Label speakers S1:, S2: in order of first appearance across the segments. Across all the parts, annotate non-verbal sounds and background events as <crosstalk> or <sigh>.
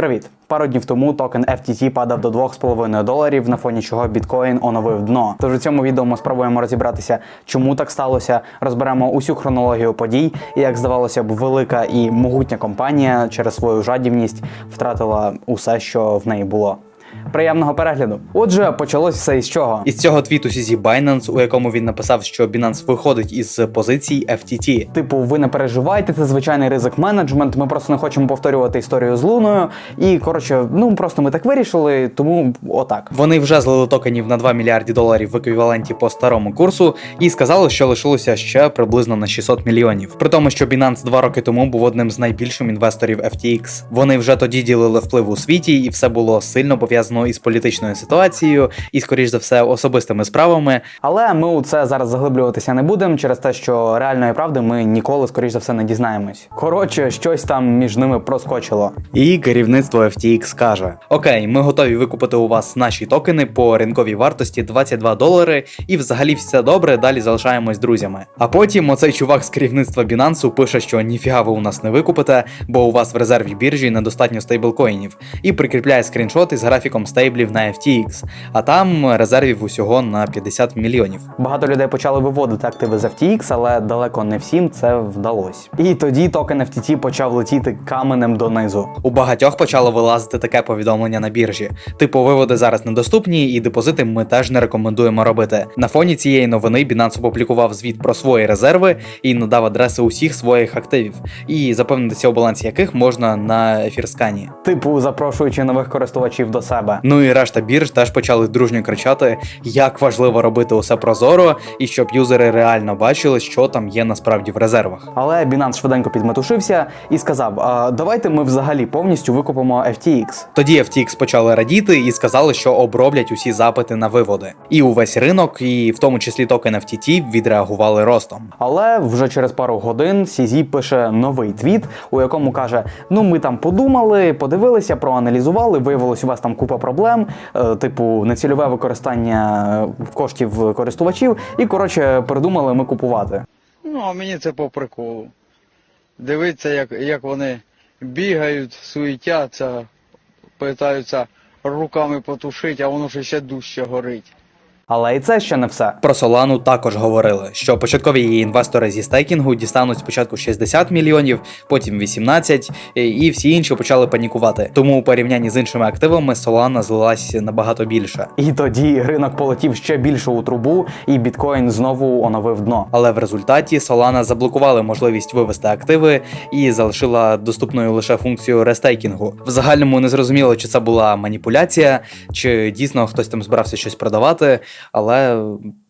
S1: Привіт! Пару днів тому токен FTT падав до 2,5 доларів, на фоні чого біткоін оновив дно. Тож у цьому відео ми спробуємо розібратися, чому так сталося. Розберемо усю хронологію подій, і як здавалося б, велика і могутня компанія через свою жадібність втратила усе, що в неї було. Приємного перегляду. Отже, почалось все із чого?
S2: Із цього твіту CZ Binance, у якому він написав, що Binance виходить із позицій FTT.
S1: Типу, ви не переживайте, це звичайний ризик менеджмент. Ми просто не хочемо повторювати історію з луною. І коротше, ну просто ми так вирішили, тому отак.
S2: Вони вже злили токенів на 2 мільярди доларів в еквіваленті по старому курсу і сказали, що лишилося ще приблизно на 600 мільйонів. При тому, що Binance два роки тому був одним з найбільших інвесторів FTX. Вони вже тоді ділили вплив у світі, і все було сильно пов'язано із політичною ситуацією, і, скоріш за все, особистими справами.
S1: Але ми у це зараз заглиблюватися не будемо через те, що реальної правди ми ніколи, скоріш за все, не дізнаємось. Коротше, щось там між ними проскочило.
S2: І керівництво FTX каже: Окей, ми готові викупити у вас наші токени по ринковій вартості 22 долари, і взагалі все добре, далі залишаємось друзями. А потім оцей чувак з керівництва Binance пише, що ніфіга ви у нас не викупите, бо у вас в резерві біржі недостатньо стейблкоїнів, і прикріпляє скріншот із графіком стейблів на FTX, а там резервів усього на 50 мільйонів.
S1: Багато людей почали виводити активи з FTX, але далеко не всім це вдалося. І тоді токен FTT почав летіти каменем донизу.
S2: У багатьох почало вилазити таке повідомлення на біржі. Типу, виводи зараз недоступні, і депозити ми теж не рекомендуємо робити. На фоні цієї новини Binance опублікував звіт про свої резерви і надав адреси усіх своїх активів, і запевнитися у балансі яких можна на ефірскані.
S1: Типу, запрошуючи нових користувачів до себе.
S2: Ну і решта бірж теж почали дружньо кричати, як важливо робити усе прозоро, і щоб юзери реально бачили, що там є насправді в резервах.
S1: Але Binance швиденько підметушився і сказав: а, давайте ми взагалі повністю викупимо FTX.
S2: Тоді FTX почали радіти і сказали, що оброблять усі запити на виводи. І увесь ринок, і в тому числі токен FTT, відреагували ростом.
S1: Але вже через пару годин CZ пише новий твіт, у якому каже: Ну, ми там подумали, подивилися, проаналізували. Виявилось, у вас там купа проблем, е, типу нецільове використання е, коштів користувачів. І коротше, придумали ми купувати.
S3: Ну, а мені це по приколу. Дивиться, як, як вони бігають, суетяться, питаються руками потушити, а воно ще ще дужче горить.
S1: Але і це ще не все.
S2: Про Солану також говорили, що початкові її інвестори зі стейкінгу дістануть спочатку 60 мільйонів, потім 18, і- всі інші почали панікувати. Тому у порівнянні з іншими активами Солана злилась набагато більше.
S1: І тоді ринок полетів ще більше у трубу, і біткоін знову оновив дно.
S2: Але в результаті Solana заблокували можливість вивести активи і залишила доступною лише функцію рестейкінгу. В загальному не зрозуміло, чи це була маніпуляція, чи дійсно хтось там збирався щось продавати, але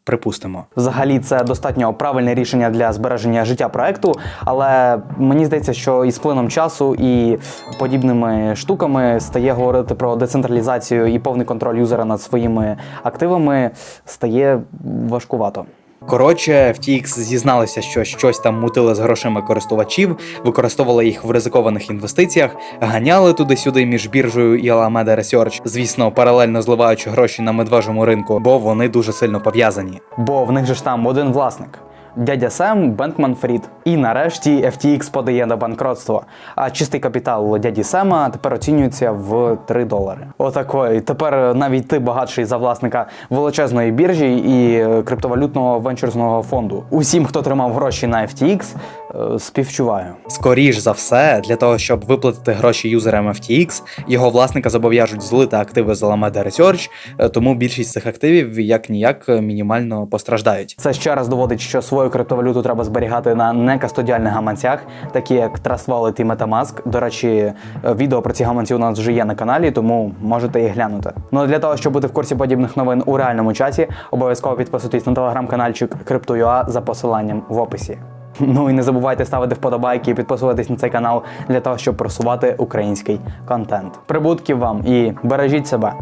S2: припустимо.
S1: Взагалі, це достатньо правильне рішення для збереження життя проекту, але мені здається, що із плином часу і подібними штуками стає говорити про децентралізацію і повний контроль юзера над своїми активами стає важкувато.
S2: Коротше, FTX зізналися, що щось там мутили з грошима користувачів, використовували їх в ризикованих інвестиціях, ганяли туди-сюди між біржею і Alameda Research, звісно, паралельно зливаючи гроші на медвежому ринку, бо вони дуже сильно пов'язані.
S1: Бо в них же ж там один власник. Дядя Сем Бенкман Фрід. І нарешті FTX подає на банкротство. А чистий капітал дяді Сема тепер оцінюється в 3 долари. Отакої. Тепер навіть ти багатший за власника величезної біржі і е, криптовалютного венчурного фонду. Усім, хто тримав гроші на FTX, співчуваю.
S2: Скоріш за все, для того, щоб виплатити гроші юзерам FTX, його власника зобов'яжуть злити активи з Alameda Research, е, тому більшість цих активів як ніяк мінімально постраждають.
S1: Це ще раз доводить, що свою криптовалюту треба зберігати на некастодіальних гаманцях, такі як Trust Wallet і MetaMask. До речі, е, відео про ці гаманці у нас вже є на каналі, тому можете їх глянути. Ну а для того, щоб бути в курсі подібних новин у реальному часі, обов'язково підписуйтесь на телеграм-канальчик Crypto.ua за посиланням в описі. <laughs> Ну і не забувайте ставити вподобайки і підписуватись на цей канал для того, щоб просувати український контент. Прибутків вам і бережіть себе.